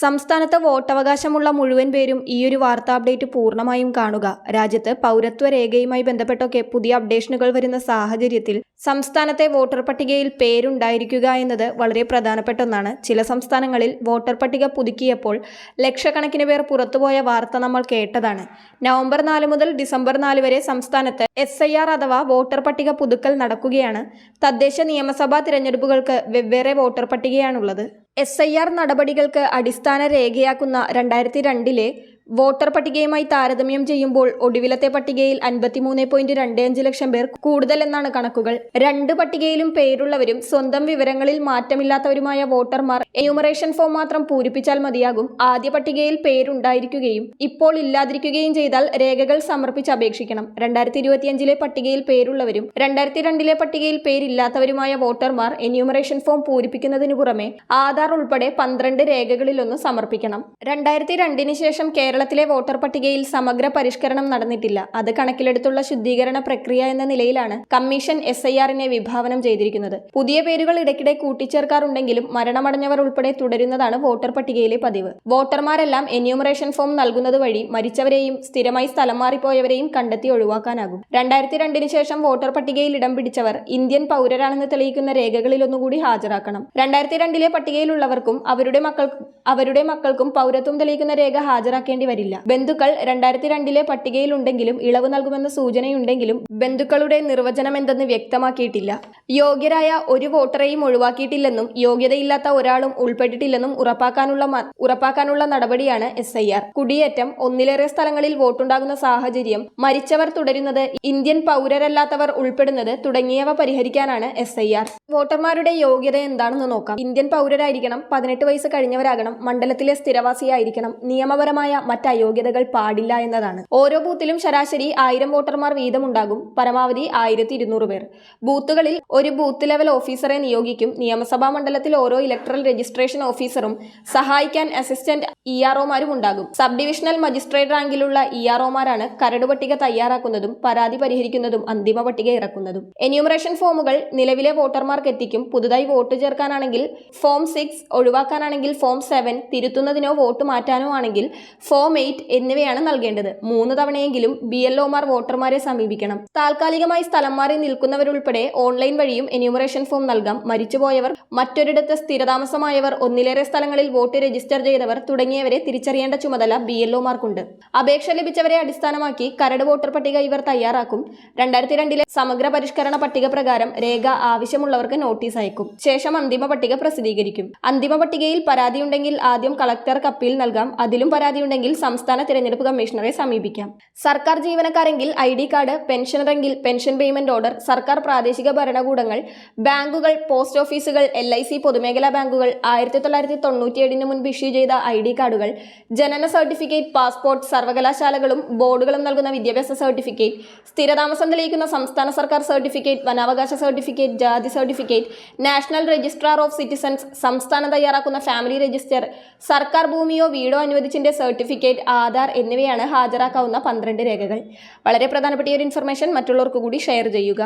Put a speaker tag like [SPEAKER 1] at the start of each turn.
[SPEAKER 1] സംസ്ഥാനത്ത് വോട്ടവകാശമുള്ള മുഴുവൻ പേരും ഈയൊരു വാർത്താ അപ്ഡേറ്റ് പൂർണമായും കാണുക. രാജ്യത്ത് പൗരത്വ രേഖയുമായി ബന്ധപ്പെട്ടൊക്കെ പുതിയ അപ്ഡേഷനുകൾ വരുന്ന സാഹചര്യത്തിൽ സംസ്ഥാനത്തെ വോട്ടർ പട്ടികയിൽ പേരുണ്ടായിരിക്കുക എന്നത് വളരെ പ്രധാനപ്പെട്ട ഒന്നാണ്. ചില സംസ്ഥാനങ്ങളിൽ വോട്ടർ പട്ടിക പുതുക്കിയപ്പോൾ ലക്ഷക്കണക്കിന് പേർ പുറത്തുപോയ വാർത്ത നമ്മൾ കേട്ടതാണ്. നവംബർ നാല് മുതൽ ഡിസംബർ നാല് വരെ സംസ്ഥാനത്ത് എസ് അഥവാ വോട്ടർ പട്ടിക പുതുക്കൽ നടക്കുകയാണ്. തദ്ദേശ നിയമസഭാ തിരഞ്ഞെടുപ്പുകൾക്ക് വെവ്വേറെ വോട്ടർ പട്ടികയാണുള്ളത്. എസ് ഐ ആർ നടപടികൾക്ക് അടിസ്ഥാന രേഖയാക്കുന്ന രണ്ടായിരത്തി രണ്ടിലെ വോട്ടർ പട്ടികയുമായി താരതമ്യം ചെയ്യുമ്പോൾ ഒടുവിലത്തെ പട്ടികയിൽ അൻപത്തിമൂന്ന് പോയിന്റ് രണ്ട് അഞ്ച് ലക്ഷം പേർ കൂടുതലെന്നാണ് കണക്കുകൾ. രണ്ട് പട്ടികയിലും പേരുള്ളവരും സ്വന്തം വിവരങ്ങളിൽ മാറ്റമില്ലാത്തവരുമായ വോട്ടർമാർ എന്യൂമറേഷൻ ഫോം മാത്രം പൂരിപ്പിച്ചാൽ മതിയാകും. ആദ്യ പട്ടികയിൽ പേരുണ്ടായിരിക്കുകയും ഇപ്പോൾ ഇല്ലാതിരിക്കുകയും ചെയ്താൽ രേഖകൾ സമർപ്പിച്ച് അപേക്ഷിക്കണം. രണ്ടായിരത്തി ഇരുപത്തിയഞ്ചിലെ പട്ടികയിൽ പേരുള്ളവരും രണ്ടായിരത്തി രണ്ടിലെ പട്ടികയിൽ പേരില്ലാത്തവരുമായ വോട്ടർമാർ എന്യൂമറേഷൻ ഫോം പൂരിപ്പിക്കുന്നതിനു പുറമെ ആധാർ ഉൾപ്പെടെ പന്ത്രണ്ട് രേഖകളിലൊന്ന് സമർപ്പിക്കണം. രണ്ടായിരത്തി രണ്ടിന് ശേഷം കേരളത്തിലെ വോട്ടർ പട്ടികയിൽ സമഗ്ര പരിഷ്കരണം നടന്നിട്ടില്ല. അത് കണക്കിലെടുത്തുള്ള ശുദ്ധീകരണ പ്രക്രിയ എന്ന നിലയിലാണ് കമ്മീഷൻ എസ് ഐ ആറിനെ വിഭാവനം ചെയ്തിരിക്കുന്നത്. പുതിയ പേരുകൾ ഇടയ്ക്കിടെ കൂട്ടിച്ചേർക്കാറുണ്ടെങ്കിലും മരണമടഞ്ഞവർ ഉൾപ്പെടെ തുടരുന്നതാണ് വോട്ടർ പട്ടികയിലെ പതിവ്. വോട്ടർമാരെല്ലാം എന്യൂമറേഷൻ ഫോം നൽകുന്നത് വഴി മരിച്ചവരെയും സ്ഥിരമായി സ്ഥലം മാറിപ്പോയവരെയും കണ്ടെത്തി ഒഴിവാക്കാനാകും. രണ്ടായിരത്തി രണ്ടിന് ശേഷം വോട്ടർ പട്ടികയിൽ ഇടം പിടിച്ചവർ ഇന്ത്യൻ പൗരരാണെന്ന് തെളിയിക്കുന്ന രേഖകളിലൊന്നുകൂടി ഹാജരാക്കണം. രണ്ടായിരത്തി രണ്ടിലെ പട്ടികയിലുള്ളവർക്കും അവരുടെ മക്കൾ അവരുടെ മക്കൾക്കും പൗരത്വം തെളിയിക്കുന്ന രേഖ ഹാജരാക്കേണ്ടി വരില്ല ബന്ധുക്കൾ രണ്ടായിരത്തി രണ്ടിലെ പട്ടികയിലുണ്ടെങ്കിലും ഇളവ് നൽകുമെന്ന സൂചനയുണ്ടെങ്കിലും ബന്ധുക്കളുടെ നിർവചനം എന്തെന്ന് വ്യക്തമാക്കിയിട്ടില്ല. യോഗ്യരായ ഒരു വോട്ടറെയും ഒഴിവാക്കിയിട്ടില്ലെന്നും യോഗ്യതയില്ലാത്ത ഒരാളും ഉൾപ്പെട്ടിട്ടില്ലെന്നും ഉറപ്പാക്കാനുള്ള ഉറപ്പാക്കാനുള്ള നടപടിയാണ് എസ് ഐ ആർ. കുടിയേറ്റം ഒന്നിലേറെ സ്ഥലങ്ങളിൽ വോട്ടുണ്ടാകുന്ന സാഹചര്യം മരിച്ചവർ തുടരുന്നത് ഇന്ത്യൻ പൗരരല്ലാത്തവർ ഉൾപ്പെടുന്നത് തുടങ്ങിയവ പരിഹരിക്കാനാണ് എസ് ഐ ആർ. വോട്ടർമാരുടെ യോഗ്യത എന്താണെന്ന് നോക്കാം. ഇന്ത്യൻ പൗരരായിരിക്കണം പതിനെട്ട് വയസ്സ് കഴിഞ്ഞവരാകണം മണ്ഡലത്തിലെ സ്ഥിരവാസിയായിരിക്കണം നിയമപരമായ മറ്റ് അയോഗ്യതകൾ പാടില്ല എന്നതാണ്. ഓരോ ബൂത്തിലും ശരാശരി ആയിരം വോട്ടർമാർ വീതമുണ്ടാകും. പരമാവധി ആയിരത്തി ഇരുന്നൂറ് പേർ. ബൂത്തുകളിൽ ഒരു ബൂത്ത് ലെവൽ ഓഫീസറെ നിയോഗിക്കും. നിയമസഭാ മണ്ഡലത്തിൽ ഓരോ ഇലക്ട്രൽ രജിസ്ട്രേഷൻ ഓഫീസറും സഹായിക്കാൻ അസിസ്റ്റന്റ് ഇ ആർഒമാരും ഉണ്ടാകും. സബ് ഡിവിഷണൽ മജിസ്ട്രേറ്റ് റാങ്കിലുള്ള ഇ ആർഒമാരാണ് കരട് പട്ടിക തയ്യാറാക്കുന്നതും പരാതി പരിഹരിക്കുന്നതും അന്തിമ പട്ടിക ഇറക്കുന്നതും. എന്യൂമറേഷൻ ഫോമുകൾ നിലവിലെ വോട്ടർമാർക്ക് എത്തിക്കും. പുതുതായി വോട്ട് ചേർക്കാനാണെങ്കിൽ ഫോം സിക്സ് ഒഴിവാക്കാനാണെങ്കിൽ ഫോം സെവൻ തിരുത്തുന്നതിനോ വോട്ട് മാറ്റാനോ ആണെങ്കിൽ ഫോം എയ്റ്റ് എന്നിവയാണ് നൽകേണ്ടത്. മൂന്ന് തവണയെങ്കിലും ബി എൽ ഒമാർ വോട്ടർമാരെ സമീപിക്കണം. താൽക്കാലികമായി സ്ഥലം മാറി നിൽക്കുന്നവരുൾപ്പെടെ ഓൺലൈൻ വഴിയും എന്യൂമറേഷൻ ഫോം നൽകാം. മരിച്ചുപോയവർ മറ്റൊരിടത്ത് സ്ഥിരതാമസമായവർ ഒന്നിലേറെ സ്ഥലങ്ങളിൽ വോട്ട് രജിസ്റ്റർ ചെയ്തവർ തുടങ്ങിയവരെ തിരിച്ചറിയേണ്ട ചുമതല ബി എൽ ഒമാർക്കുണ്ട് അപേക്ഷ ലഭിച്ചവരെ അടിസ്ഥാനമാക്കി കരട് വോട്ടർ പട്ടിക ഇവർ തയ്യാറാക്കും. രണ്ടായിരത്തി രണ്ടിലെ സമഗ്ര പരിഷ്കരണ പട്ടിക പ്രകാരം രേഖ ആവശ്യമുള്ളവർക്ക് നോട്ടീസ് അയക്കും. ശേഷം അന്തിമ പട്ടിക പ്രസിദ്ധീകരിക്കും. അന്തിമ പട്ടികയിൽ പരാതിയുണ്ടെങ്കിൽ ആദ്യം കളക്ടർക്ക് അപ്പീൽ നൽകാം. അതിലും പരാതിയുണ്ടെങ്കിൽ സംസ്ഥാന തിരഞ്ഞെടുപ്പ് കമ്മീഷണറെ സമീപിക്കാം. സർക്കാർ ജീവനക്കാരെങ്കിൽ ഐ ഡി കാർഡ് പെൻഷനറെങ്കിൽ പെൻഷൻ പേയ്മെന്റ് ഓർഡർ സർക്കാർ പ്രാദേശിക ഭരണകൂടങ്ങൾ ബാങ്കുകൾ പോസ്റ്റ് ഓഫീസുകൾ എൽ ഐ സി പൊതുമേഖലാ ബാങ്കുകൾ ആയിരത്തി തൊള്ളായിരത്തി തൊണ്ണൂറ്റിയേഴിന് മുൻപ് ഇഷ്യൂ ചെയ്ത ഐ ഡി കാർഡുകൾ ജനന സർട്ടിഫിക്കറ്റ് പാസ്പോർട്ട് സർവകലാശാലകളും ബോർഡുകളും നൽകുന്ന വിദ്യാഭ്യാസ സർട്ടിഫിക്കറ്റ് സ്ഥിരതാമസം തെളിയിക്കുന്ന സംസ്ഥാന സർക്കാർ സർട്ടിഫിക്കറ്റ് വനാവകാശ സർട്ടിഫിക്കറ്റ് ജാതി certificate national registrar of citizens സംസ്ഥാനം തയ്യാറാക്കുന്ന ഫാമിലി രജിസ്റ്റർ സർക്കാർ ഭൂമിയോ വീടോ അനുവദിച്ചിന്റെ സർട്ടിഫിക്കറ്റ് ആധാർ എന്നിവയാണ് ഹാജരാക്കാവുന്ന പന്ത്രണ്ട് രേഖകൾ. വളരെ പ്രധാനപ്പെട്ട ഈ ഒരു ഇൻഫർമേഷൻ മറ്റുള്ളവർക്ക് കൂടി ഷെയർ ചെയ്യുക.